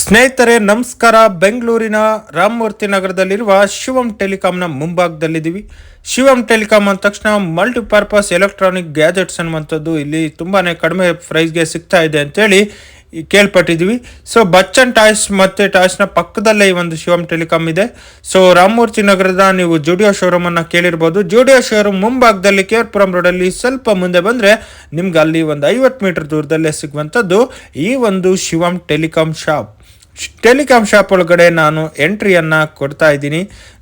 ಸ್ನೇಹಿತರೆ, ನಮಸ್ಕಾರ. ಬೆಂಗಳೂರಿನ ರಾಮಮೂರ್ತಿ ನಗರದಲ್ಲಿರುವ ಶಿವಂ ಟೆಲಿಕಾಂನ ಮುಂಭಾಗದಲ್ಲಿದ್ದೀವಿ. ಶಿವಂ ಟೆಲಿಕಾಂ ಅಂದ ತಕ್ಷಣ ಮಲ್ಟಿಪರ್ಪಸ್ ಎಲೆಕ್ಟ್ರಾನಿಕ್ ಗ್ಯಾಜೆಟ್ಸ್ ಅನ್ನುವಂಥದ್ದು ಇಲ್ಲಿ ತುಂಬಾ ಕಡಿಮೆ ಪ್ರೈಸ್ಗೆ ಸಿಗ್ತಾ ಇದೆ ಅಂತೇಳಿ ಕೇಳ್ಪಟ್ಟಿದ್ವಿ. ಸೊ ಬಚ್ಚನ್ ಟಾಯ್ಸ್ ಮತ್ತು ಟಾಯ್ಸ್ನ ಪಕ್ಕದಲ್ಲೇ ಈ ಒಂದು ಶಿವಂ ಟೆಲಿಕಾಂ ಇದೆ. ಸೊ ರಾಮಮೂರ್ತಿ ನಗರದ ನೀವು ಜುಡಿಯೋ ಶೋರೂಮನ್ನು ಕೇಳಿರ್ಬೋದು. ಜುಡಿಯೋ ಶೋರೂಮ್ ಮುಂಭಾಗದಲ್ಲಿ ಕೆ ಕೇರ್ಪುರಂ ರೋಡಲ್ಲಿ ಸ್ವಲ್ಪ ಮುಂದೆ ಬಂದರೆ ನಿಮ್ಗೆ ಅಲ್ಲಿ ಒಂದು ಐವತ್ತು ಮೀಟರ್ ದೂರದಲ್ಲೇ ಸಿಗುವಂಥದ್ದು ಈ ಒಂದು Shivam telecom shop telecom shop ಒಳಗಡೆ ನಾನು ಎಂಟ್ರಿಯನ್ನು ಕೊಡ್ತಾ ಇದ್ದೀನಿ.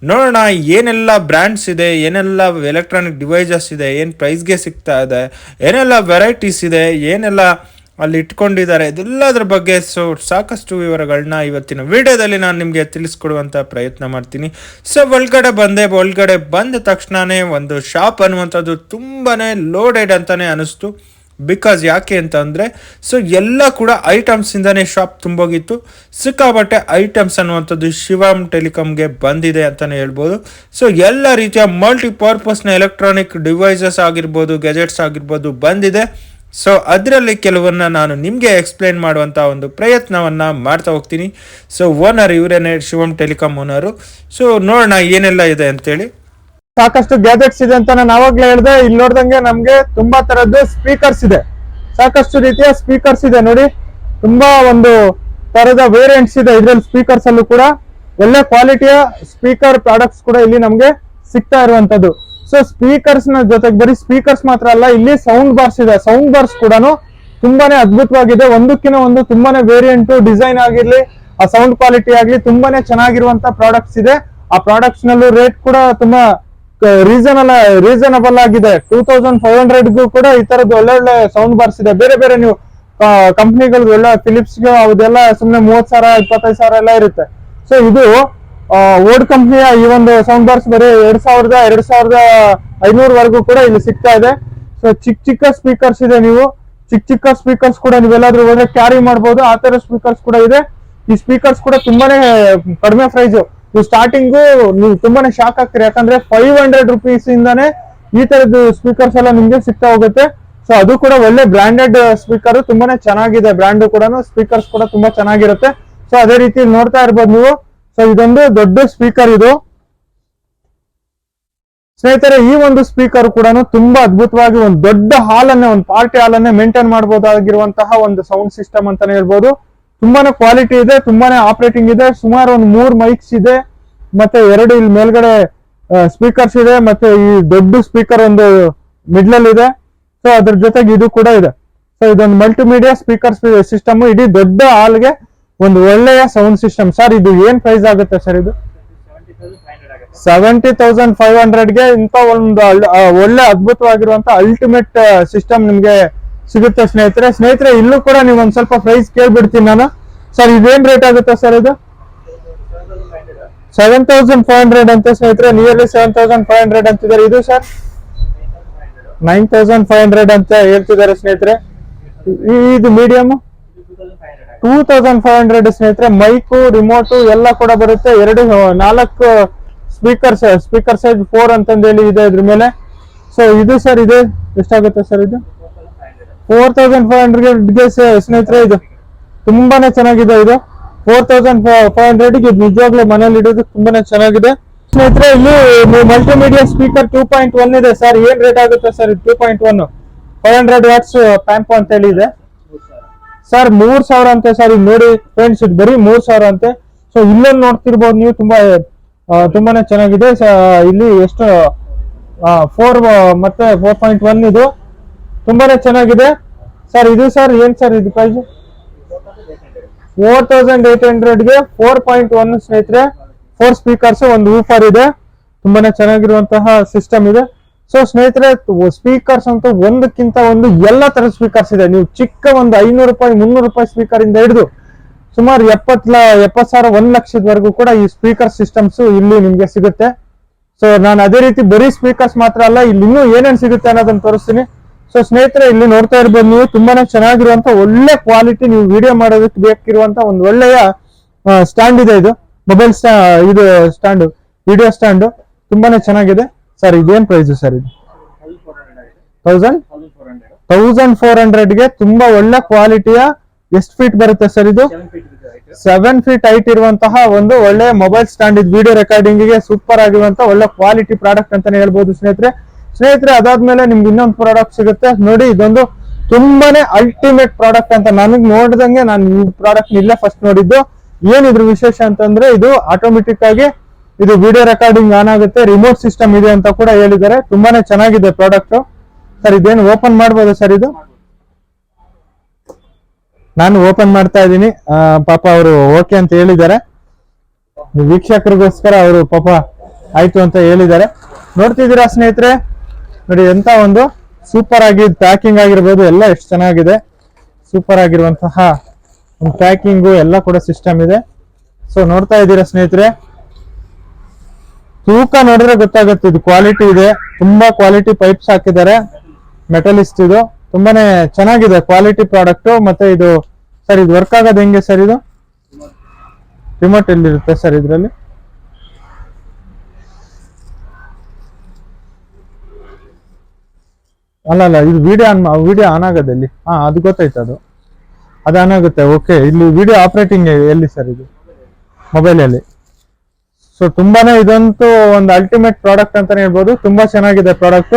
ನೋಡೋಣ ಏನೆಲ್ಲ ಬ್ರ್ಯಾಂಡ್ಸ್ ಇದೆ, ಏನೆಲ್ಲ ಎಲೆಕ್ಟ್ರಾನಿಕ್ ಡಿವೈಸಸ್ ಇದೆ, ಏನು ಪ್ರೈಸ್ಗೆ ಸಿಗ್ತಾ ಇದೆ, ಏನೆಲ್ಲ ವೆರೈಟೀಸ್ ಇದೆ, ಏನೆಲ್ಲ ಅಲ್ಲಿ ಇಟ್ಕೊಂಡಿದ್ದಾರೆ. ಇದೆಲ್ಲದರ ಬಗ್ಗೆ ಸೊ, ಸಾಕಷ್ಟು ವಿವರಗಳನ್ನ ಇವತ್ತಿನ ವಿಡಿಯೋದಲ್ಲಿ ನಾನು ನಿಮಗೆ ತಿಳಿಸ್ಕೊಡುವಂಥ ಪ್ರಯತ್ನ ಮಾಡ್ತೀನಿ. ಸೊ ಒಳಗಡೆ ಬಂದೆ, ಒಳಗಡೆ ಬಂದ ತಕ್ಷಣವೇ ಒಂದು ಶಾಪ್ ಅನ್ನುವಂಥದ್ದು ತುಂಬಾ ಲೋಡೆಡ್ ಅಂತಲೇ ಅನಿಸ್ತು. ಬಿಕಾಸ್ ಯಾಕೆ ಅಂತ ಅಂದರೆ ಸೊ ಎಲ್ಲ ಕೂಡ ಐಟಮ್ಸಿಂದನೇ ಶಾಪ್ ತುಂಬೋಗಿತ್ತು. ಸಿಕ್ಕಾಪಟ್ಟೆ ಐಟಮ್ಸ್ ಅನ್ನುವಂಥದ್ದು ಶಿವಮ್ ಟೆಲಿಕಾಮ್ಗೆ ಬಂದಿದೆ ಅಂತಲೇ ಹೇಳ್ಬೋದು. ಸೊ ಎಲ್ಲ ರೀತಿಯ ಮಲ್ಟಿಪರ್ಪಸ್ನ ಎಲೆಕ್ಟ್ರಾನಿಕ್ ಡಿವೈಸಸ್ ಆಗಿರ್ಬೋದು ಗೆಜೆಟ್ಸ್ ಆಗಿರ್ಬೋದು ಬಂದಿದೆ. ಸೊ ಅದರಲ್ಲಿ ಕೆಲವನ್ನ ನಾನು ನಿಮಗೆ ಎಕ್ಸ್ಪ್ಲೈನ್ ಮಾಡುವಂಥ ಒಂದು ಪ್ರಯತ್ನವನ್ನು ಮಾಡ್ತಾ ಹೋಗ್ತೀನಿ. ಸೊ ಓನರ್ ಇವರೇನೆ ಶಿವಮ್ ಟೆಲಿಕಾಮ್ ಓನರು ಸೊ ನೋಡೋಣ ಏನೆಲ್ಲ ಇದೆ ಅಂತೇಳಿ. ಸಾಕಷ್ಟು ಗ್ಯಾಜೆಟ್ಸ್ ಇದೆ ಅಂತ ನಾನು ಆವಾಗಲೇ ಹೇಳ್ದೆ, ಇಲ್ಲಿ ನೋಡ್ದಂಗೆ ನಮಗೆ ತುಂಬಾ ತರದ್ದು ಸ್ಪೀಕರ್ಸ್ ಇದೆ. ಸಾಕಷ್ಟು ರೀತಿಯ ಸ್ಪೀಕರ್ಸ್ ಇದೆ ನೋಡಿ. ತುಂಬಾ ಒಂದು ತರದ ವೇರಿಯಂಟ್ಸ್ ಇದೆ ಇದ್ರಲ್ಲಿ ಸ್ಪೀಕರ್ಸ್ ಅಲ್ಲೂ ಕೂಡ. ಒಳ್ಳೆ ಕ್ವಾಲಿಟಿಯ ಸ್ಪೀಕರ್ ಪ್ರಾಡಕ್ಟ್ಸ್ ಕೂಡ ಇಲ್ಲಿ ನಮ್ಗೆ ಸಿಗ್ತಾ ಇರುವಂತದ್ದು. ಸೊ ಸ್ಪೀಕರ್ಸ್ನ ಜೊತೆಗೆ ಬರೀ ಸ್ಪೀಕರ್ಸ್ ಮಾತ್ರ ಅಲ್ಲ, ಇಲ್ಲಿ ಸೌಂಡ್ ಬಾರ್ಸ್ ಇದೆ. ಸೌಂಡ್ ಬಾರ್ಸ್ ಕೂಡ ತುಂಬಾನೇ ಅದ್ಭುತವಾಗಿದೆ. ಒಂದಕ್ಕಿಂತ ಒಂದು ತುಂಬಾನೇ ವೇರಿಯಂಟ್ ಡಿಸೈನ್ ಆಗಿರ್ಲಿ, ಆ ಸೌಂಡ್ ಕ್ವಾಲಿಟಿ ಆಗ್ಲಿ ತುಂಬಾನೇ ಚೆನ್ನಾಗಿರುವಂತ ಪ್ರಾಡಕ್ಟ್ಸ್ ಇದೆ. ಆ ಪ್ರಾಡಕ್ಟ್ಸ್ ನಲ್ಲೂ ರೇಟ್ ಕೂಡ ತುಂಬಾ ರೀಸನಲ್ ರೀಸನಬಲ್ ಆಗಿದೆ. ಟೂ ತೌಸಂಡ್ ಫೈವ್ ಹಂಡ್ರೆಡ್ಗೂ ಕೂಡ ಈ ತರದ್ದು ಒಳ್ಳೊಳ್ಳೆ ಒಳ್ಳೆ ಸೌಂಡ್ ಬಾರ್ಸ್ ಇದೆ. ಬೇರೆ ಬೇರೆ ನೀವು ಕಂಪ್ನಿಗಳು ಎಲ್ಲ ಫಿಲಿಪ್ಸ್ ಅದೆಲ್ಲ ಸುಮ್ನೆ ಮೂವತ್ ಸಾವಿರ, ಇಪ್ಪತ್ತೈದು ಸಾವಿರ ಎಲ್ಲ ಇರುತ್ತೆ. ಸೊ ಇದು ಓಲ್ಡ್ ಕಂಪ್ನಿಯ ಈ ಒಂದು ಸೌಂಡ್ ಬಾರ್ಸ್ ಬರೀ ಎರಡ್ ಸಾವಿರದ ಎರಡ್ ಸಾವಿರದ ಐನೂರವರೆಗೂ ಕೂಡ ಇಲ್ಲಿ ಸಿಗ್ತಾ ಇದೆ. ಸೊ ಚಿಕ್ಕ ಚಿಕ್ಕ ಸ್ಪೀಕರ್ಸ್ ಇದೆ ನೀವು. ಚಿಕ್ಕ ಚಿಕ್ಕ ಸ್ಪೀಕರ್ಸ್ ಕೂಡ ನೀವೆಲ್ಲಾದ್ರೂ ಹೋದ್ರೆ ಕ್ಯಾರಿ ಮಾಡಬಹುದು ಆ ತರ ಸ್ಪೀಕರ್ಸ್ ಕೂಡ ಇದೆ. ಈ ಸ್ಪೀಕರ್ಸ್ ಕೂಡ ತುಂಬಾನೇ ಕಡಿಮೆ ಪ್ರೈಸ್ ನೀವು ಸ್ಟಾರ್ಟಿಂಗು ನೀವು ತುಂಬಾನೇ ಶಾಕ್ ಆಗ್ತೀರಿ. ಯಾಕಂದ್ರೆ ಫೈವ್ ಹಂಡ್ರೆಡ್ ರುಪೀಸ್ ಇಂದಾನೆ ಈ ತರದ್ದು ಸ್ಪೀಕರ್ಸ್ ಎಲ್ಲ ನಿಮ್ಗೆ ಸಿಗ್ತಾ ಹೋಗುತ್ತೆ. ಸೊ ಅದು ಕೂಡ ಒಳ್ಳೆ ಬ್ರಾಂಡೆಡ್ ಸ್ಪೀಕರ್ ತುಂಬಾನೇ ಚೆನ್ನಾಗಿದೆ ಬ್ರಾಂಡ್ ಕೂಡ ಸ್ಪೀಕರ್ಸ್ ಕೂಡ ತುಂಬಾ ಚೆನ್ನಾಗಿರುತ್ತೆ. ಸೊ ಅದೇ ರೀತಿ ನೋಡ್ತಾ ಇರ್ಬೋದು ನೀವು. ಸೊ ಇದೊಂದು ದೊಡ್ಡ ಸ್ಪೀಕರ್ ಇದು. ಸ್ನೇಹಿತರೆ, ಈ ಒಂದು ಸ್ಪೀಕರ್ ಕೂಡ ತುಂಬಾ ಅದ್ಭುತವಾಗಿ ಒಂದು ದೊಡ್ಡ ಹಾಲ್ ಅನ್ನೇ ಒಂದು ಪಾರ್ಟಿ ಹಾಲ್ ಅನ್ನೇ ಮೇಂಟೈನ್ ಮಾಡಬಹುದಾಗಿರುವಂತಹ ಒಂದು ಸೌಂಡ್ ಸಿಸ್ಟಮ್ ಅಂತಾನೆ ಹೇಳ್ಬೋದು. ತುಂಬಾನೇ ಕ್ವಾಲಿಟಿ ಇದೆ, ತುಂಬಾನೇ ಆಪರೇಟಿಂಗ್ ಇದೆ. ಸುಮಾರು ಒಂದು ಮೂರ್ ಮೈಕ್ಸ್ ಇದೆ. ಮತ್ತೆ ಎರಡು ಇಲ್ಲಿ ಮೇಲ್ಗಡೆ ಸ್ಪೀಕರ್ಸ್ ಇದೆ. ಮತ್ತೆ ಈ ದೊಡ್ಡ ಸ್ಪೀಕರ್ ಒಂದು ಮಿಡ್ಲಲ್ಲಿ ಇದೆ. ಸೊ ಅದ್ರ ಜೊತೆಗೆ ಇದು ಕೂಡ ಇದೆ. ಸೊ ಇದೊಂದು ಮಲ್ಟಿಮೀಡಿಯಾ ಸ್ಪೀಕರ್ ಸಿಸ್ಟಮ್ ಇಡೀ ದೊಡ್ಡ ಹಾಲ್ಗೆ ಒಂದು ಒಳ್ಳೆಯ ಸೌಂಡ್ ಸಿಸ್ಟಮ್ ಸರ್ ಇದು ಏನ್ ಪ್ರೈಸ್ ಆಗುತ್ತೆ ಸರ್ ಇದು? ಸೆವೆಂಟಿ ತೌಸಂಡ್ ಫೈವ್ ಹಂಡ್ರೆಡ್ಗೆ ಇಂಥ ಒಂದು ಒಳ್ಳೆ ಅದ್ಭುತವಾಗಿರುವಂತ ಅಲ್ಟಿಮೇಟ್ ಸಿಸ್ಟಮ್ ನಿಮ್ಗೆ ಸಿಗುತ್ತೆ ಸ್ನೇಹಿತರೆ. ಸ್ನೇಹಿತರೆ, ಇಲ್ಲೂ ಕೂಡ ನೀವು ಒಂದ್ ಸ್ವಲ್ಪ ಪ್ರೈಸ್ ಕೇಳ್ಬಿಡ್ತೀನಿ ನಾನು. ಸರ್ ಇದೇನ್ ರೇಟ್ ಆಗುತ್ತೆ ಸರ್ ಇದು? ಸೆವೆನ್ ತೌಸಂಡ್ ಫೈವ್ ಹಂಡ್ರೆಡ್ ಅಂತ ಸ್ನೇಹಿತರೆ. Nearly seven thousand five hundred ಅಂತಿದ್ದಾರೆ. ಇದು sir nine thousand five hundred ಅಂತ ಹೇಳ್ತಿದ್ದಾರೆ ಸ್ನೇಹಿತರೆ. ಇದು medium two thousand five hundred ಸ್ನೇಹಿತರೆ, ಮೈಕು ರಿಮೋಟ್ ಎಲ್ಲ ಕೂಡ ಬರುತ್ತೆ. ಎರಡು, ನಾಲ್ಕು ಸ್ಪೀಕರ್ ಸ್ಪೀಕರ್ ಸೈಜ್ ಫೋರ್ ಅಂತಂದು ಹೇಳಿ ಇದೆ ಇದ್ರ ಮೇಲೆ. ಸೊ ಇದು ಸರ್ ಇದೆ. ಎಷ್ಟಾಗುತ್ತೆ ಸರ್ ಇದು? ಫೋರ್ ತೌಸಂಡ್ ಫೈವ್ ಹಂಡ್ರೆಡ್ಗೆ ಸ್ನೇಹಿತರೆ, ಇದು ತುಂಬಾನೇ ಚೆನ್ನಾಗಿದೆ ಇದು. ಫೋರ್ ತೌಸಂಡ್ ಫೈವ್ ಹಂಡ್ರೆಡ್ ಇದು ನಿಜವಾಗ್ಲೂ ಮನೇಲಿ ಇಡೋದು ತುಂಬಾನೇ ಚೆನ್ನಾಗಿದೆ. ಸ್ನೇಹಿತರೆ, ಇಲ್ಲಿ multimedia speaker two point one ಇದೆ. ಸರ್ ಏನ್ ರೇಟ್ ಆಗುತ್ತೆ sir two point one five hundred watts ಪ್ಯಾಂಪ್ ಅಂತ ಹೇಳಿ ಇದೆ. ಸರ್ ಮೂರ್ ಸಾವಿರ ಅಂತೆ ಸರ್ ಈಗ ನೋಡಿ ಫ್ರೆಂಡ್ಸ್ ಇದು ಬರೀ ಮೂರ್ ಸಾವಿರ ಅಂತೆ. ಸೊ ಇಲ್ಲೊಂದು ನೋಡ್ತಿರ್ಬೋದು ನೀವು, ತುಂಬಾ ತುಂಬಾನೇ ಚೆನ್ನಾಗಿದೆ. ಇಲ್ಲಿ ಎಷ್ಟು ಫೋರ್ ಮತ್ತೆ ಫೋರ್ ಪಾಯಿಂಟ್ ಒನ್ ಇದು ತುಂಬಾನೇ ಚೆನ್ನಾಗಿದೆ. ಸರ್ ಇದು ಸರ್ ಏನ್ ಸರ್ ಇದು ಪ್ರೈಸ್ ಫೋರ್ ತೌಸಂಡ್ ಏಟ್ ಹಂಡ್ರೆಡ್ಗೆ ಫೋರ್ ಪಾಯಿಂಟ್ ಒನ್ ಸ್ನೇಹಿತರೆ ಫೋರ್ ಸ್ಪೀಕರ್ಸ್ ಒಂದು ಊಫರ್ ಇದೆ. ತುಂಬಾನೇ ಚೆನ್ನಾಗಿರುವಂತಹ ಸಿಸ್ಟಮ್ ಇದೆ. ಸೊ ಸ್ನೇಹಿತರೆ ಸ್ಪೀಕರ್ಸ್ ಅಂತೂ ಒಂದಕ್ಕಿಂತ ಒಂದು ಎಲ್ಲ ತರ ಸ್ಪೀಕರ್ಸ್ ಇದೆ. ನೀವು ಚಿಕ್ಕ ಒಂದು ಐನೂರು ರೂಪಾಯಿ, ಮುನ್ನೂರು ರೂಪಾಯಿ ಸ್ಪೀಕರ್ ಇಂದ ಹಿಡಿದು ಸುಮಾರು ಎಪ್ಪತ್ ಎಪ್ಪತ್ ಸಾವಿರ, ಒಂದ್ ಲಕ್ಷದವರೆಗೂ ಕೂಡ ಈ ಸ್ಪೀಕರ್ ಸಿಸ್ಟಮ್ಸ್ ಇಲ್ಲಿ ನಿಮ್ಗೆ ಸಿಗುತ್ತೆ. ಸೊ ನಾನು ಅದೇ ರೀತಿ ಬರೀ ಸ್ಪೀಕರ್ಸ್ ಮಾತ್ರ ಅಲ್ಲ, ಇಲ್ಲಿ ಇನ್ನೂ ಏನೇನ್ ಸಿಗುತ್ತೆ ಅನ್ನೋದನ್ನ ತೋರಿಸ್ತೀನಿ. ಸೊ ಸ್ನೇಹಿತರೆ, ಇಲ್ಲಿ ನೋಡ್ತಾ ಇರ್ಬೋದು ನೀವು, ತುಂಬಾನೇ ಚೆನ್ನಾಗಿರುವಂತ ಒಳ್ಳೆ ಕ್ವಾಲಿಟಿ ನೀವು ವಿಡಿಯೋ ಮಾಡೋದಕ್ಕೆ ಬೇಕಿರುವಂತ ಒಂದು ಒಳ್ಳೆಯ ಸ್ಟ್ಯಾಂಡ್ ಇದೆ ಇದು. ಮೊಬೈಲ್ ಇದು ಸ್ಟ್ಯಾಂಡ್ ವಿಡಿಯೋ ಸ್ಟ್ಯಾಂಡ್ ತುಂಬಾನೇ ಚೆನ್ನಾಗಿದೆ. ಸರ್ ಇದೇನ್ ಪ್ರೈಸ್ ಸರ್ ಇದು? ತೌಸಂಡ್ ತೌಸಂಡ್ ಫೋರ್ ಹಂಡ್ರೆಡ್ಗೆ ತುಂಬಾ ಒಳ್ಳೆ ಕ್ವಾಲಿಟಿಯ ಎಷ್ಟು ಫೀಟ್ ಬರುತ್ತೆ ಸರ್ ಇದು? ಸೆವೆನ್ ಫೀಟ್ ಹೈಟ್ ಇರುವಂತಹ ಒಂದು ಒಳ್ಳೆ ಮೊಬೈಲ್ ಸ್ಟ್ಯಾಂಡ್ ಇದು. ವಿಡಿಯೋ ರೆಕಾರ್ಡಿಂಗ್ಗೆ ಸೂಪರ್ ಆಗಿರುವಂತಹ ಒಳ್ಳೆ ಕ್ವಾಲಿಟಿ ಪ್ರಾಡಕ್ಟ್ ಅಂತಾನೆ ಹೇಳ್ಬೋದು ಸ್ನೇಹಿತರೆ. ಸ್ನೇಹಿತರೆ ಅದಾದ್ಮೇಲೆ ನಿಮ್ಗೆ ಇನ್ನೊಂದು ಪ್ರಾಡಕ್ಟ್ ಸಿಗುತ್ತೆ. ನೋಡಿ ಇದೊಂದು ತುಂಬಾನೇ ಅಲ್ಟಿಮೇಟ್ ಪ್ರಾಡಕ್ಟ್ ಅಂತ ನನಗ್ ನೋಡಿದಂಗೆ ನಾನು ಈ ಪ್ರಾಡಕ್ಟ್ ಇಲ್ಲೇ ಫಸ್ಟ್ ನೋಡಿದ್ದು. ಏನಿದ್ರು ಇದ್ರ ವಿಶೇಷ ಅಂತಂದ್ರೆ ಇದು ಆಟೋಮೆಟಿಕ್ ಆಗಿ ಇದು ವಿಡಿಯೋ ರೆಕಾರ್ಡಿಂಗ್ ಆನ್ ಆಗುತ್ತೆ. ರಿಮೋಟ್ ಸಿಸ್ಟಮ್ ಇದೆ ಅಂತ ಕೂಡ ಹೇಳಿದ್ದಾರೆ. ತುಂಬಾನೇ ಚೆನ್ನಾಗಿದೆ ಪ್ರಾಡಕ್ಟ್ ಸರ್ ಇದೇನು ಓಪನ್ ಮಾಡಬಹುದು ಸರ್ ಇದು? ನಾನು ಓಪನ್ ಮಾಡ್ತಾ ಇದ್ದೀನಿ. ಪಾಪ ಅವರು ಓಕೆ ಅಂತ ಹೇಳಿದ್ದಾರೆ. ವೀಕ್ಷಕರಿಗೋಸ್ಕರ ಅವರು ಪಾಪ ಆಯ್ತು ಅಂತ ಹೇಳಿದ್ದಾರೆ. ನೋಡ್ತಿದ್ದೀರಾ ಸ್ನೇಹಿತರೆ? ನೋಡಿ, ಎಂತ ಒಂದು ಸೂಪರ್ ಆಗಿ ಪ್ಯಾಕಿಂಗ್ ಆಗಿರ್ಬೋದು. ಎಲ್ಲ ಎಷ್ಟು ಚೆನ್ನಾಗಿದೆ. ಸೂಪರ್ ಆಗಿರುವಂತಹ ಪ್ಯಾಕಿಂಗು ಎಲ್ಲ ಕೂಡ ಸಿಸ್ಟಮ್ ಇದೆ. ಸೊ ನೋಡ್ತಾ ಇದ್ದೀರಾ ಸ್ನೇಹಿತರೆ? ತೂಕ ನೋಡಿದ್ರೆ ಗೊತ್ತಾಗುತ್ತೆ, ಇದು ಕ್ವಾಲಿಟಿ ಇದೆ. ತುಂಬಾ ಕ್ವಾಲಿಟಿ ಪೈಪ್ಸ್ ಹಾಕಿದ್ದಾರೆ. ಮೆಟಲಿಸ್ಟ್ ಇದು. ತುಂಬಾನೇ ಚೆನ್ನಾಗಿದೆ ಕ್ವಾಲಿಟಿ ಪ್ರಾಡಕ್ಟ್ ಮತ್ತೆ ಇದು, ಸರ್, ಇದು ವರ್ಕ್ ಆಗೋದು ಹೆಂಗೆ ಸರ್ ಇದು? ರಿಮೋಟ್ ಎಲ್ಲಿರುತ್ತೆ ಸರ್ ಇದರಲ್ಲಿ? ಅಲ್ಲ ಅಲ್ಲ, ಇದು ವಿಡಿಯೋ ಆನ್ ವಿಡಿಯೋ ಆನ್ ಆಗೋದು ಎಲ್ಲಿ? ಹಾ, ಅದು ಗೊತ್ತಾಯ್ತು ಅದು. ಅದು ಆನ್ ಆಗುತ್ತೆ. ಓಕೆ ಇಲ್ಲಿ ವಿಡಿಯೋ ಆಪರೇಟಿಂಗ್ ಎಲ್ಲಿ ಸರ್ ಇದು? ಮೊಬೈಲಲ್ಲಿ ಸೊ ತುಂಬಾನೇ ಇದಂತೂ ಒಂದು ಅಲ್ಟಿಮೇಟ್ ಪ್ರಾಡಕ್ಟ್ ಅಂತಾನೆ ಹೇಳ್ಬೋದು. ತುಂಬಾ ಚೆನ್ನಾಗಿದೆ ಪ್ರಾಡಕ್ಟ್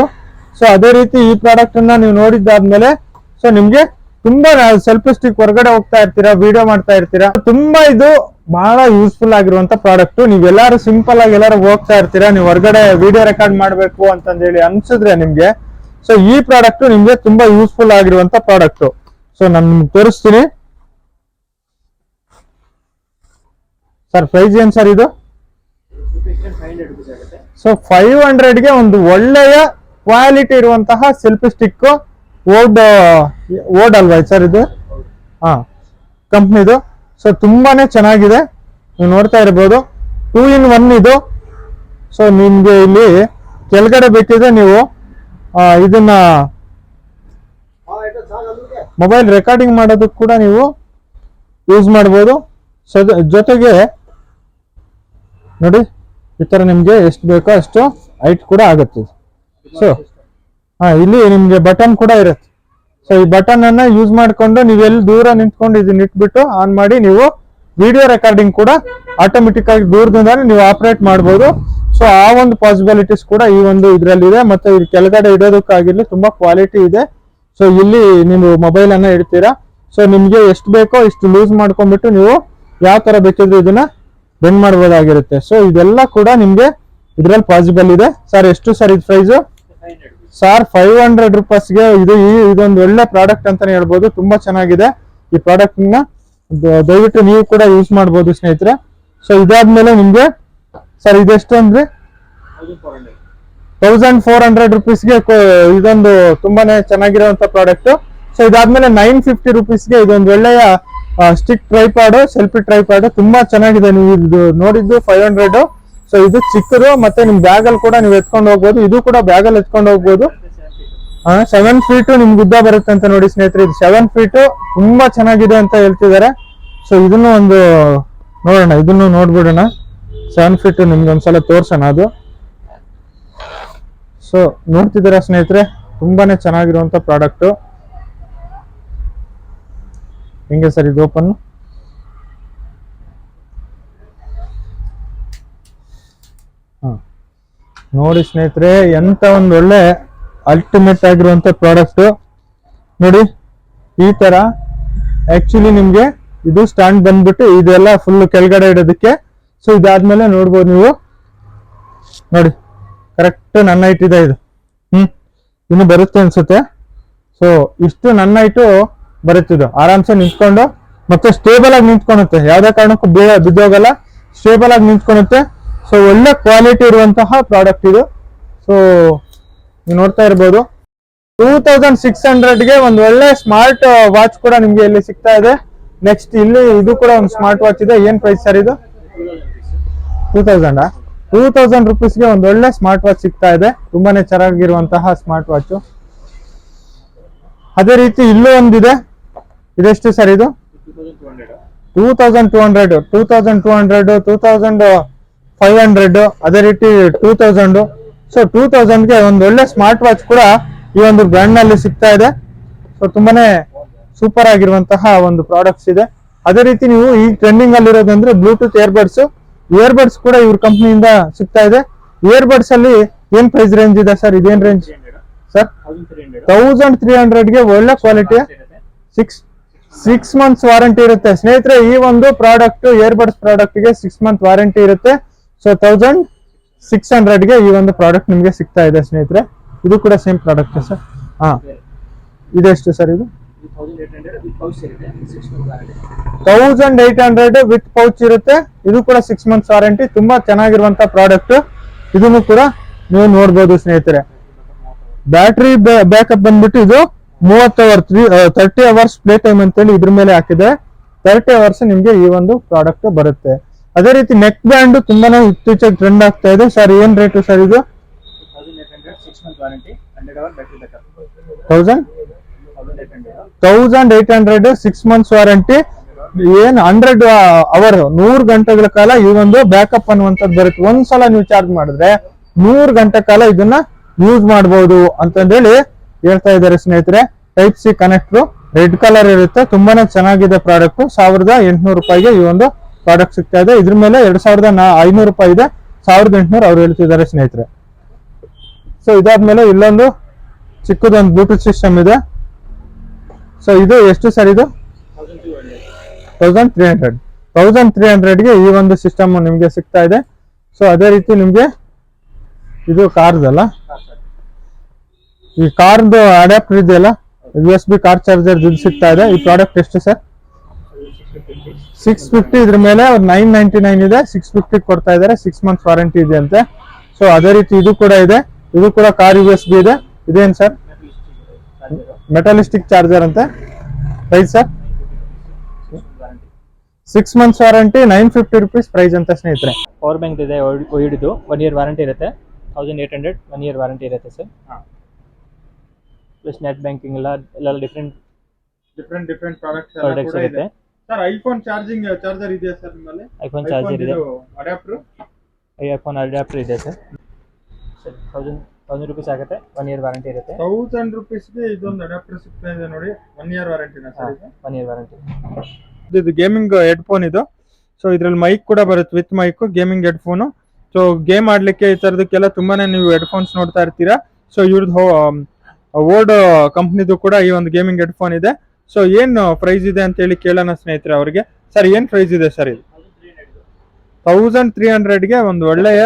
ಸೊ ಅದೇ ರೀತಿ ಈ ಪ್ರಾಡಕ್ಟ್ ಅನ್ನ ನೀವು ನೋಡಿದ್ದಾದ್ಮೇಲೆ ಸೊ ನಿಮ್ಗೆ ತುಂಬಾ ಸೆಲ್ಫಿ ಸ್ಟಿಕ್ ಹೊರಗಡೆ ಹೋಗ್ತಾ ಇರ್ತೀರಾ ವಿಡಿಯೋ ಮಾಡ್ತಾ ಇರ್ತೀರಾ, ತುಂಬಾ ಇದು ಬಹಳ ಯೂಸ್ಫುಲ್ ಆಗಿರುವಂತ ಪ್ರಾಡಕ್ಟ್ ನೀವೆಲ್ಲಾರು ಸಿಂಪಲ್ ಆಗಿ ಎಲ್ಲಾರು ಹೋಗ್ತಾ ಇರ್ತೀರಾ, ನೀವು ಹೊರಗಡೆ ವಿಡಿಯೋ ರೆಕಾರ್ಡ್ ಮಾಡ್ಬೇಕು ಅಂತಂದೇಳಿ ಅನ್ಸಿದ್ರೆ ನಿಮ್ಗೆ ಸೊ ಈ ಪ್ರಾಡಕ್ಟ್ ನಿಮ್ಗೆ ತುಂಬಾ ಯೂಸ್ಫುಲ್ ಆಗಿರುವಂತ ಪ್ರಾಡಕ್ಟ್ ಸೊ ನಾನು ನಿಮ್ಗೆ ತೋರಿಸ್ತೀನಿ. ಸರ್ ಪ್ರೈಸ್ ಏನ್ ಸರ್ ಇದು? ಸೊ ಫೈವ್ ಹಂಡ್ರೆಡ್ಗೆ ಒಂದು ಒಳ್ಳೆಯ ಕ್ವಾಲಿಟಿ ಇರುವಂತಹ ಸೆಲ್ಫಿ ಸ್ಟಿಕ್ ಓಡ್ ಓಡ್ ಅಲ್ವಾ ಸರ್ ಇದು? ಹಾ ಕಂಪ್ನಿದು. ಸೊ ತುಂಬಾನೇ ಚೆನ್ನಾಗಿದೆ. ನೀವು ನೋಡ್ತಾ ಇರ್ಬೋದು. ಟೂ ಇನ್ ಒನ್ ಇದು. ಸೊ ನಿಮ್ಗೆ ಇಲ್ಲಿ ಕೆಳಗಡೆ ಬೇಕಿದ್ರೆ ನೀವು ಇದನ್ನ ಮೊಬೈಲ್ ರೆಕಾರ್ಡಿಂಗ್ ಮಾಡೋದಕ್ಕೆ ಕೂಡ ನೀವು ಯೂಸ್ ಮಾಡ್ಬೋದು. ಸೊ ಜೊತೆಗೆ ನೋಡಿ. ಈ ಥರ ನಿಮಗೆ ಎಷ್ಟು ಬೇಕೋ ಅಷ್ಟು ಹೈಟ್ ಕೂಡ ಆಗುತ್ತೆ. ಸೊ ಹಾಂ, ಇಲ್ಲಿ ನಿಮಗೆ ಬಟನ್ ಕೂಡ ಇರುತ್ತೆ. ಸೊ ಈ ಬಟನ್ ಅನ್ನ ಯೂಸ್ ಮಾಡಿಕೊಂಡು ನೀವೆಲ್ಲಿ ದೂರ ನಿಂತ್ಕೊಂಡು ಇದನ್ನ ಇಟ್ಬಿಟ್ಟು ಆನ್ ಮಾಡಿ ನೀವು ವಿಡಿಯೋ ರೆಕಾರ್ಡಿಂಗ್ ಕೂಡ ಆಟೋಮೆಟಿಕ್ ಆಗಿ ನೀವು ಆಪರೇಟ್ ಮಾಡ್ಬೋದು. ಸೊ ಆ ಒಂದು ಪಾಸಿಬಿಲಿಟೀಸ್ ಕೂಡ ಈ ಒಂದು ಇದರಲ್ಲಿ ಇದೆ. ಮತ್ತೆ ಕೆಳಗಡೆ ಇಡೋದಕ್ಕಾಗಿರ್ಲಿ ತುಂಬಾ ಕ್ವಾಲಿಟಿ ಇದೆ. ಸೊ ಇಲ್ಲಿ ನೀವು ಮೊಬೈಲ್ ಅನ್ನ ಇಡ್ತೀರಾ. ಸೊ ನಿಮ್ಗೆ ಎಷ್ಟು ಬೇಕೋ ಇಷ್ಟು ಲೂಸ್ ಮಾಡ್ಕೊಂಡ್ಬಿಟ್ಟು ನೀವು ಯಾವ ತರ ಬೇಕಿದ್ರೆ ಇದನ್ನ ಬೆಂಡ್ ಮಾಡಬಹುದಾಗಿರುತ್ತೆ ಸೊ ಇದೆಲ್ಲ ಕೂಡ ನಿಮ್ಗೆ ಇದ್ರಲ್ಲಿ ಪಾಸಿಬಲ್ ಇದೆ. ಸರ್ ಎಷ್ಟು ಸರ್ ಇದು ಪ್ರೈಸ್ ಸರ್ ಫೈವ್ ಹಂಡ್ರೆಡ್ ರುಪೀಸ್ಗೆ ಇದು ಇದೊಂದು ಒಳ್ಳೆ ಪ್ರಾಡಕ್ಟ್ ಅಂತಾನೆ ಹೇಳ್ಬೋದು. ತುಂಬಾ ಚೆನ್ನಾಗಿದೆ. ಈ ಪ್ರಾಡಕ್ಟ್ನ ದಯವಿಟ್ಟು ನೀವು ಕೂಡ ಯೂಸ್ ಮಾಡ್ಬೋದು ಸ್ನೇಹಿತರೆ. ಸೊ ಇದಾದ್ಮೇಲೆ ನಿಮ್ಗೆ ಸರ್ ಇದೆಷ್ಟು ಅಂದ್ರೆ? ತೌಸಂಡ್ ಫೋರ್ ಹಂಡ್ರೆಡ್ ರುಪೀಸ್ಗೆ ಇದೊಂದು ತುಂಬಾನೇ ಚೆನ್ನಾಗಿರುವಂತ ಪ್ರಾಡಕ್ಟ್ ಸೊ ಇದಾದ್ಮೇಲೆ ನೈನ್ ಫಿಫ್ಟಿ ರುಪೀಸ್ಗೆ ಇದೊಂದು ಒಳ್ಳೆಯ ಸ್ಟಿಕ್ ಟ್ರೈಪಾಡ್ ಸೆಲ್ಫಿ ಟ್ರೈಪಾಡ್ ತುಂಬಾ ಚೆನ್ನಾಗಿದೆ ನೀವು ಇದು ನೋಡಿದ್ದು ಫೈವ್ ಹಂಡ್ರೆಡ್ ಸೊ ಇದು ಚಿಕ್ಕದು ಮತ್ತೆ ನಿಮ್ ಬ್ಯಾಗ್ ಅಲ್ಲಿ ಕೂಡ ನೀವು ಎತ್ಕೊಂಡು ಹೋಗ್ಬೋದು. ಇದು ಕೂಡ ಬ್ಯಾಗ್ ಅಲ್ಲಿ ಎತ್ಕೊಂಡು ಹೋಗ್ಬೋದು. ಸೆವೆನ್ ಫೀಟ್ ನಿಮ್ಗೆ ಉದ್ದ ಬರುತ್ತೆ ಅಂತ ನೋಡಿ ಸ್ನೇಹಿತರೆ. ಇದು ಸೆವೆನ್ ಫೀಟ್ ತುಂಬಾ ಚೆನ್ನಾಗಿದೆ ಅಂತ ಹೇಳ್ತಿದ್ದಾರೆ. ಸೊ ಇದನ್ನು ಒಂದು ನೋಡೋಣ, ಇದನ್ನು ನೋಡ್ಬಿಡೋಣ. ಸೆವೆನ್ ಫೀಟ್ ನಿಮ್ಗೆ ಒಂದ್ಸಲ ತೋರ್ಸೋಣ ಅದು. ಸೊ ನೋಡ್ತಿದ್ದೀರಾ ಸ್ನೇಹಿತರೆ? ತುಂಬಾನೇ ಚೆನ್ನಾಗಿರುವಂತ ಪ್ರಾಡಕ್ಟ್ ಹೆಂಗೆ ಸರ್ ಇದು ಓಪನ್ ನೋಡಿ ಸ್ನೇಹಿತರೆ, ಎಂತ ಒಂದು ಒಳ್ಳೆ ಅಲ್ಟಿಮೇಟ್ ಆಗಿರುವಂತ ಪ್ರಾಡಕ್ಟ್ ನೋಡಿ, ಈ ತರ. ಆಕ್ಚುಲಿ ನಿಮ್ಗೆ ಇದು ಸ್ಟ್ಯಾಂಡ್ ಬಂದ್ಬಿಟ್ಟು ಇದೆಲ್ಲ ಫುಲ್ ಕೆಳಗಡೆ ಇಡೋದಕ್ಕೆ. ಸೊ ಇದಾದ್ಮೇಲೆ ನೋಡ್ಬೋದು ನೀವು. ನೋಡಿ ಕರೆಕ್ಟ್ ನನ್ನ ಹೈಟ್ ಇದೆ ಹ್ಮ್. ಇನ್ನು ಬರುತ್ತೆ ಅನ್ಸುತ್ತೆ. ಸೊ ಇಷ್ಟು ನನ್ನ ಹೈಟು ಬರುತ್ತಿದ್ದು ಆರಾಮ್ಸೆ ನಿಂತ್ಕೊಂಡು ಮತ್ತೆ ಸ್ಟೇಬಲ್ ಆಗಿ ನಿಂತ್ಕೊಳುತ್ತೆ. ಯಾವ್ದೇ ಕಾರಣಕ್ಕೂ ಬೇಗ ಬಿದ್ದೋಗಲ್ಲ ಸ್ಟೇಬಲ್ ಆಗಿ ನಿಂತ್ಕೊಳುತ್ತೆ. ಸೊ ಒಳ್ಳೆ ಕ್ವಾಲಿಟಿ ಇರುವಂತಹ ಪ್ರಾಡಕ್ಟ್ ಇದು. ಸೊ ನೀವು ನೋಡ್ತಾ ಇರ್ಬೋದು. ಟೂ ತೌಸಂಡ್ ಸಿಕ್ಸ್ ಹಂಡ್ರೆಡ್ಗೆ ಒಂದು ಒಳ್ಳೆ ಸ್ಮಾರ್ಟ್ ವಾಚ್ ಕೂಡ ನಿಮ್ಗೆ ಇಲ್ಲಿ ಸಿಗ್ತಾ ಇದೆ. ನೆಕ್ಸ್ಟ್ ಇಲ್ಲಿ ಇದು ಕೂಡ ಒಂದು ಸ್ಮಾರ್ಟ್ ವಾಚ್ ಇದೆ. ಏನ್ ಪ್ರೈಸ್ ಸರ್ ಇದು? ಟೂ ತೌಸಂಡ್ ಟೂ ತೌಸಂಡ್ ರುಪೀಸ್ಗೆ ಒಂದು ಒಳ್ಳೆ ಸ್ಮಾರ್ಟ್ ವಾಚ್ ಸಿಗ್ತಾ ಇದೆ. ತುಂಬಾನೇ ಚೆನ್ನಾಗಿರುವಂತಹ ಸ್ಮಾರ್ಟ್ ವಾಚ್ ಅದೇ ರೀತಿ ಇಲ್ಲೂ ಒಂದಿದೆ. ಇದೆಷ್ಟು ಸರ್ ಇದು? Two thousand two hundred two thousand two hundred two thousand five hundred ಅದೇ ರೀತಿ ಟೂ ತೌಸಂಡ್ ಸೊ ಟೂ ತೌಸಂಡ್ಗೆ ಒಂದು ಒಳ್ಳೆ ಸ್ಮಾರ್ಟ್ ವಾಚ್ ಕೂಡ ಈ ಒಂದು ಬ್ರ್ಯಾಂಡ್ನಲ್ಲಿ ಸಿಗ್ತಾ ಇದೆ. ಸೊ ತುಂಬಾನೇ ಸೂಪರ್ ಆಗಿರುವಂತಹ ಒಂದು ಪ್ರಾಡಕ್ಟ್ಸ್ ಇದೆ. ಅದೇ ರೀತಿ ನೀವು ಈ ಟ್ರೆಂಡಿಂಗ್ ಅಲ್ಲಿರೋದಂದ್ರೆ ಬ್ಲೂಟೂತ್ ಇಯರ್ಬಡ್ಸ್ ಇಯರ್ಬಡ್ಸ್ ಕೂಡ ಇವ್ರ ಕಂಪ್ನಿಯಿಂದ ಸಿಗ್ತಾ ಇದೆ. ಇಯರ್ಬಡ್ಸ್ ಅಲ್ಲಿ ಏನ್ ಪ್ರೈಸ್ ರೇಂಜ್ ಇದೆ ಸರ್? ಇದೇನ್ ರೇಂಜ್ ಸರ್ ತೌಸಂಡ್ ತ್ರೀ ಹಂಡ್ರೆಡ್ಗೆ ಒಳ್ಳೆ quality six six months warranty ಇರುತ್ತೆ. ಸ್ನೇಹಿತರೆ, ಈ ಒಂದು ಪ್ರಾಡಕ್ಟ್ ಏರ್ಬಡ್ಸ್ ಪ್ರಾಡಕ್ಟ್ಗೆ ಸಿಕ್ಸ್ ಮಂತ್ ವಾರಂಟಿ ಇರುತ್ತೆ. ಸೊ ತೌಸಂಡ್ ಸಿಕ್ಸ್ ಹಂಡ್ರೆಡ್ಗೆ ಈ ಒಂದು ಪ್ರಾಡಕ್ಟ್ ನಿಮಗೆ ಸಿಗ್ತಾ ಇದೆ ಸ್ನೇಹಿತರೆ. ಇದು ಕೂಡ ಸೇಮ್ ಪ್ರಾಡಕ್ಟ್ ಸರ್. ಹಾ. ಇದೆಷ್ಟು ಸರ್ ಇದು? Thousand eight hundred with pouch ಇರುತ್ತೆ. ಇದು ಕೂಡ ಸಿಕ್ಸ್ ಮಂತ್ಸ್ ವಾರಂಟಿ ತುಂಬಾ ಚೆನ್ನಾಗಿರುವಂತ ಪ್ರಾಡಕ್ಟ್ ಇದನ್ನು ಕೂಡ ನೀವು ನೋಡ್ಬೋದು ಸ್ನೇಹಿತರೆ. ಬ್ಯಾಟ್ರಿ ಬ್ಯಾಕಪ್ ಬಂದ್ಬಿಟ್ಟು ಇದು ಮೂವತ್ತು hour three thirty hours play time ಅಂತೇಳಿ ಇದ್ರ ಮೇಲೆ ಹಾಕಿದೆ ತರ್ಟಿ ಅವರ್ಸ್ ನಿಮ್ಗೆ ಈ ಒಂದು ಪ್ರಾಡಕ್ಟ್ ಬರುತ್ತೆ. ಅದೇ ರೀತಿ ನೆಕ್ ಬ್ಯಾಂಡ್ ತುಂಬಾನೇ ಇತ್ತೀಚೆಗೆ ಟ್ರೆಂಡ್ ಆಗ್ತಾ ಇದೆ. ಸರ್ ಏನ್ ರೇಟ್ ಸರ್ ಇದು? Thousand thousand eight hundred six months warranty ಏನ್ ಹಂಡ್ರೆಡ್ ಅವರ್ ನೂರ್ ಗಂಟೆಗಳ ಕಾಲ ಈ ಒಂದು ಬ್ಯಾಕಪ್ ಅನ್ನುವಂಥದ್ದು ಬರುತ್ತೆ. ಒಂದ್ಸಲ ನೀವು ಚಾರ್ಜ್ ಮಾಡಿದ್ರೆ ನೂರ್ ಗಂಟೆ ಕಾಲ ಇದನ್ನ ಯೂಸ್ ಮಾಡಬಹುದು ಅಂತಂದೇಳಿ ಹೇಳ್ತಾ ಇದ್ದಾರೆ ಸ್ನೇಹಿತರೆ type C connector red colour ಇರುತ್ತೆ, ತುಂಬಾನೇ ಚೆನ್ನಾಗಿದೆ ಪ್ರಾಡಕ್ಟ್ ಸಾವಿರದ ಎಂಟುನೂರು ರೂಪಾಯಿಗೆ ಈ ಒಂದು ಪ್ರಾಡಕ್ಟ್ ಸಿಗ್ತಾ ಇದೆ. ಇದ್ರ ಮೇಲೆ ಎರಡ್ ಸಾವಿರದ ಐನೂರು ರೂಪಾಯಿ ಇದೆ. ಸಾವಿರದ ಎಂಟುನೂರು ಅವ್ರು ಹೇಳ್ತಿದ್ದಾರೆ ಸ್ನೇಹಿತರೆ. ಸೊ ಇದಾದ್ಮೇಲೆ ಇಲ್ಲೊಂದು ಚಿಕ್ಕದೊಂದು ಬ್ಲೂಟೂತ್ ಸಿಸ್ಟಮ್ ಇದೆ. ಸೊ ಇದು ಎಷ್ಟು ಸರ್ ಇದು? Thousand three hundred thousand three ಹಂಡ್ರೆಡ್ಗೆ ಈ ಒಂದು ಸಿಸ್ಟಮ್ ನಿಮಗೆ ಸಿಗ್ತಾ ಇದೆ. ಸೊ ಅದೇ ರೀತಿ ನಿಮಗೆ ಇದು ಕಾರ್ದಲ್ಲ ಈ ಕಾರ್ದು ಅಡಾಪ್ಟರ್ ಇದೆಯಲ್ಲ U S B car charger ಇದು ಸಿಗ್ತಾ ಇದೆ ಈ ಪ್ರಾಡಕ್ಟ್ ಎಷ್ಟು ಸರ್ ಸಿಕ್ಸ್ ಫಿಫ್ಟಿ ಇದ್ರ ಮೇಲೆ ನೈನ್ ನೈಂಟಿ ನೈನ್ ಇದೆ ಸಿಕ್ಸ್ ಫಿಫ್ಟಿ ಕೊಡ್ತಾ ಇದ್ದಾರೆ ಸಿಕ್ಸ್ ಮಂತ್ಸ್ ವಾರಂಟಿ ಇದೆ ಅಂತೆ ಸೊ ಅದೇ ರೀತಿ ಇದು ಕೂಡ ಇದೆ ಇದು ಕೂಡ ಕಾರ್ ಯು ಎಸ್ ಬಿ ಇದೆ ಇದೇನು ಸರ್ ಮೆಟಾಲಿಸ್ಟಿಕ್ ಚಾರ್ಜರ್ ಅಂತೆ price sir six months warranty nine fifty rupees price ಅಂತ ಸ್ನೇಹಿತರೆ ಪವರ್ ಬ್ಯಾಂಕ್ ಇದೆ ಒಯ್ಡಿದು ಒನ್ ಇಯರ್ ವಾರಂಟಿ ಇರುತ್ತೆ thousand eight hundred one year warranty ಇರುತ್ತೆ ಸರ್ ಪ್ಲಸ್ ನೆಟ್ ಬ್ಯಾಂಕಿಂಗ್ ಎಲ್ಲ ಎಲ್ಲ different different different products products ಇರುತ್ತೆ ಸರ್ ಐಫೋನ್ ಚಾರ್ಜಿಂಗ್ ಚಾರ್ಜರ್ ಇದೆಯಾ ಸರ್ ನಿಮ್ಮಲ್ಲಿ? ಐಫೋನ್ ಚಾರ್ಜರ್ ಇದೆ. ಅಡ್ಯಾಪ್ಟರ್ ಐಫೋನ್ ಅಡಾಪ್ಟರ್ ಇದೆ sir sir thousand thousand rupees ಆಗುತ್ತೆ. ಒನ್ ಇಯರ್ ವಾರಂಟಿ ಇರುತ್ತೆ. ತೌಸಂಡ್ ರುಪೀಸ್ಗೆ ಇದೊಂದು ಅಡಾಪ್ಟರ್ ಸಿಗ್ತಾ ಇದೆ ನೋಡಿ. ಒನ್ ಇಯರ್ ವಾರಂಟಿನ ಸರ್ ಒನ್ ಇಯರ್ ವಾರಂಟಿ ಇದು ಗೇಮಿಂಗ್ ಹೆಡ್ಫೋನ್ ಇದು. ಸೊ ಇದ್ರಲ್ಲಿ ಮೈಕ್ ಕೂಡ ಬರುತ್ತೆ with mic gaming headphone so game ಆಡ್ಲಿಕ್ಕೆ ಈ ತರದಕ್ಕೆಲ್ಲ ತುಂಬಾನೇ ನೀವು ಹೆಡ್ಫೋನ್ಸ್ ನೋಡ್ತಾ ಇರ್ತೀರಾ? ಸೊ ಇವ್ರದ್ದು ಓಲ್ಡ್ ಕಂಪ್ನಿದು ಕೂಡ ಈ ಒಂದು ಗೇಮಿಂಗ್ ಹೆಡ್ಫೋನ್ ಇದೆ. ಸೊ ಏನು ಪ್ರೈಸ್ ಇದೆ ಅಂತ ಹೇಳಿ ಕೇಳೋಣ ಸ್ನೇಹಿತರೆ ಅವರಿಗೆ. ಸರ್ ಏನ್ ಪ್ರೈಸ್ ಇದೆ ಸರ್ ಇದು? ತೌಸಂಡ್ ತ್ರೀ ಹಂಡ್ರೆಡ್ಗೆ ಒಂದು ಒಳ್ಳೆಯ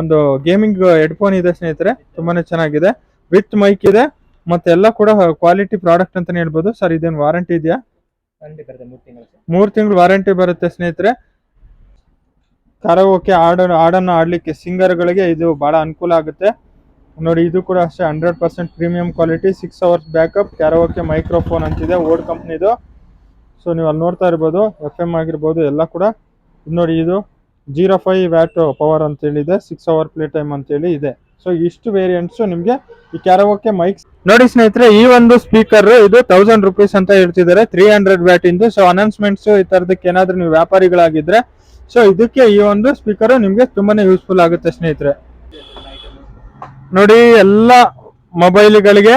ಒಂದು ಗೇಮಿಂಗ್ ಹೆಡ್ಫೋನ್ ಇದೆ ಸ್ನೇಹಿತರೆ. ತುಂಬಾನೇ ಚೆನ್ನಾಗಿದೆ. ವಿತ್ ಮೈಕ್ ಇದೆ. ಮತ್ತೆ ಎಲ್ಲ ಕೂಡ ಕ್ವಾಲಿಟಿ ಪ್ರಾಡಕ್ಟ್ ಅಂತಾನೆ ಹೇಳ್ಬೋದು. ಸರ್ ಇದೇನು ವಾರಂಟಿ ಇದೆಯಾ? ಮೂರು ತಿಂಗಳು ಸರ್. ಮೂರ್ ತಿಂಗಳು ವಾರಂಟಿ ಬರುತ್ತೆ ಸ್ನೇಹಿತರೆ. ಕರಾವೋಕೆ ಹಾಡನ್ನು ಹಾಡನ್ನು ಆಡ್ಲಿಕ್ಕೆ ಸಿಂಗರ್ಗಳಿಗೆ ಇದು ಬಹಳ ಅನುಕೂಲ ಆಗುತ್ತೆ. ನೋಡಿ, ಇದು ಕೂಡ ಅಷ್ಟೇ hundred percent premium quality six hours backup karaoke microphone ಅಂತಿದೆ ಓಲ್ಡ್ ಕಂಪ್ನಿದು ಸೊ ನೀವು ಅಲ್ಲಿ ನೋಡ್ತಾ ಇರ್ಬೋದು ಎಫ್ ಎಂ ಆಗಿರ್ಬೋದು, ಎಲ್ಲ ಕೂಡ. ನೋಡಿ, ಇದು ಜೀರೋ ಫೈವ್ ವ್ಯಾಟ್ ಪವರ್ ಅಂತೇಳಿದೆ ಸಿಕ್ಸ್ ಅವರ್ ಪ್ಲೇ ಟೈಮ್ ಅಂತೇಳಿ ಇದೆ. ಸೊ ಇಷ್ಟು ವೇರಿಯಂಟ್ಸು ನಿಮಗೆ ಈ ಕ್ಯಾರೋಕೆ ಮೈಕ್ಸ್ ನೋಡಿ, ಸ್ನೇಹಿತರೆ, ಈ ಒಂದು ಸ್ಪೀಕರ್ ಇದು ತೌಸಂಡ್ ರುಪೀಸ್ ಅಂತ ಹೇಳ್ತಿದ್ದಾರೆ ತ್ರೀ ಹಂಡ್ರೆಡ್ ವ್ಯಾಟ್ ಇಂದು. ಸೊ ಅನೌನ್ಸ್ಮೆಂಟ್ಸು ಈ ಥರದಕ್ಕೆ ಏನಾದರೂ ನೀವು ವ್ಯಾಪಾರಿಗಳಾಗಿದ್ರೆ ಸೊ ಇದಕ್ಕೆ ಈ ಒಂದು ಸ್ಪೀಕರ್ ನಿಮಗೆ ತುಂಬಾನೇ ಯೂಸ್ಫುಲ್ ಆಗುತ್ತೆ, ಸ್ನೇಹಿತರೆ. ನೋಡಿ, ಎಲ್ಲ ಮೊಬೈಲ್ಗಳಿಗೆ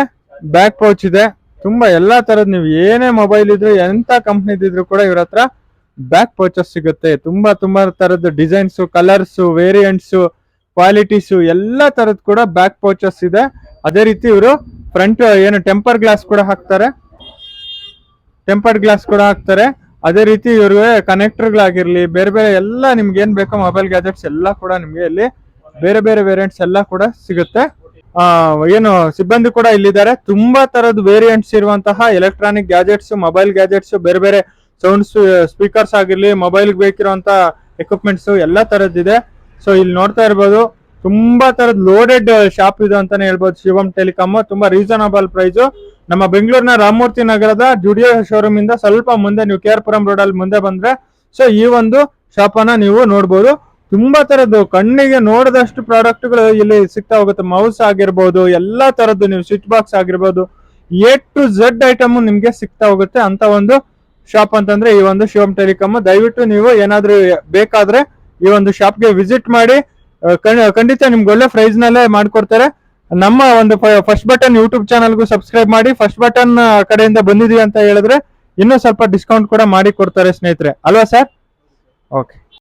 ಬ್ಯಾಕ್ ಪೌಚ್ ಇದೆ. ತುಂಬಾ ಎಲ್ಲಾ ತರದ್ ನೀವು ಏನೇ ಮೊಬೈಲ್ ಇದ್ರು, ಎಂತ ಕಂಪ್ನಿದಿದ್ರು ಕೂಡ ಇವ್ರ ಹತ್ರ ಬ್ಯಾಕ್ ಪೌಚಸ್ ಸಿಗುತ್ತೆ. ತುಂಬಾ ತುಂಬಾ ತರದ ಡಿಸೈನ್ಸ್ ಕಲರ್ಸ್ ವೇರಿಯಂಟ್ಸ್ ಕ್ವಾಲಿಟೀಸ್ ಎಲ್ಲಾ ತರದ್ ಕೂಡ ಬ್ಯಾಕ್ ಪೌಚಸ್ ಇದೆ. ಅದೇ ರೀತಿ ಇವರು ಫ್ರಂಟ್ ಏನು ಟೆಂಪರ್ ಗ್ಲಾಸ್ ಕೂಡ ಹಾಕ್ತಾರೆ. ಟೆಂಪರ್ಡ್ ಗ್ಲಾಸ್ ಕೂಡ ಹಾಕ್ತಾರೆ. ಅದೇ ರೀತಿ ಇವ್ರಿಗೆ ಕನೆಕ್ಟರ್ಗಳಾಗಿರ್ಲಿ ಬೇರೆ ಬೇರೆ ಎಲ್ಲ ನಿಮ್ಗೆ ಏನ್ ಬೇಕೋ ಮೊಬೈಲ್ ಗ್ಯಾಜೆಟ್ಸ್ ಎಲ್ಲ ಕೂಡ ನಿಮ್ಗೆ ಇಲ್ಲಿ ಬೇರೆ ಬೇರೆ ವೇರಿಯಂಟ್ಸ್ ಎಲ್ಲ ಕೂಡ ಸಿಗುತ್ತೆ. ಏನು, ಸಿಬ್ಬಂದಿ ಕೂಡ ಇಲ್ಲಿದ್ದಾರೆ. ತುಂಬಾ ತರದ ವೇರಿಯಂಟ್ಸ್ ಇರುವಂತಹ ಎಲೆಕ್ಟ್ರಾನಿಕ್ ಗ್ಯಾಜೆಟ್ಸ್ ಮೊಬೈಲ್ ಗ್ಯಾಜೆಟ್ಸ್ ಬೇರೆ ಬೇರೆ ಸೌಂಡ್ಸ್ ಸ್ಪೀಕರ್ಸ್ ಆಗಿರ್ಲಿ ಮೊಬೈಲ್ ಬೇಕಿರುವಂತ ಎಕ್ವಿಪ್ಮೆಂಟ್ಸ್ ಎಲ್ಲ ತರದ್ದಿದೆ. ಸೊ ಇಲ್ಲಿ ನೋಡ್ತಾ ಇರ್ಬೋದು, ತುಂಬಾ ತರದ ಲೋಡೆಡ್ ಶಾಪ್ ಇದು ಅಂತಾನೆ ಹೇಳ್ಬೋದು ಶಿವಮ್ ಟೆಲಿಕಾಮ್ ತುಂಬಾ ರೀಸನಬಲ್ ಪ್ರೈಸ್ ನಮ್ಮ ಬೆಂಗಳೂರಿನ ರಾಮಮೂರ್ತಿ ನಗರದ ಜುಡಿಯೋ ಶೋರೂಮ್ ಇಂದ ಸ್ವಲ್ಪ ಮುಂದೆ ನೀವು ಕೆ ಆರ್ ಪುರಂ ರೋಡ್ ಅಲ್ಲಿ ಮುಂದೆ ಬಂದ್ರೆ ಸೊ ಈ ಒಂದು ಶಾಪ್ ಅನ್ನ ನೀವು ನೋಡ್ಬೋದು. ತುಂಬಾ ತರದ್ದು. ಕಣ್ಣಿಗೆ ನೋಡದಷ್ಟು ಪ್ರಾಡಕ್ಟ್ಗಳು ಇಲ್ಲಿ ಸಿಗ್ತಾ ಹೋಗುತ್ತೆ. ಮೌಸ್ ಆಗಿರ್ಬೋದು, ಎಲ್ಲಾ ತರದ್ದು ನೀವು ಸ್ವಿಚ್ ಬಾಕ್ಸ್ ಆಗಿರ್ಬೋದು ಎ ಟು ಝಡ್ ಐಟಮ್ ನಿಮ್ಗೆ ಸಿಗ್ತಾ ಹೋಗುತ್ತೆ ಅಂತ ಒಂದು ಶಾಪ್ ಅಂತಂದ್ರೆ ಈ ಒಂದು ಶಿವಮ್ ಟೆಲಿಕಾಮ್ ದಯವಿಟ್ಟು ನೀವು ಏನಾದ್ರೂ ಬೇಕಾದ್ರೆ ಈ ಒಂದು ಶಾಪ್ಗೆ ವಿಸಿಟ್ ಮಾಡಿ ಖಂಡಿತ ನಿಮ್ಗೆ ಒಳ್ಳೆ ಪ್ರೈಸ್ ನಲ್ಲೇ ಮಾಡ್ಕೊಡ್ತಾರೆ. ನಮ್ಮ ಒಂದು ಫಸ್ಟ್ ಬಟನ್ ಯೂಟ್ಯೂಬ್ ಚಾನಲ್ಗೂ ಸಬ್ಸ್ಕ್ರೈಬ್ ಮಾಡಿ ಫಸ್ಟ್ ಬಟನ್ ಕಡೆಯಿಂದ ಬಂದಿದೀವಿ ಅಂತ ಹೇಳಿದ್ರೆ ಇನ್ನೂ ಸ್ವಲ್ಪ ಡಿಸ್ಕೌಂಟ್ ಕೂಡ ಮಾಡಿ ಕೊಡ್ತಾರೆ ಸ್ನೇಹಿತರೆ. ಅಲ್ವಾ ಸರ್ ಓಕೆ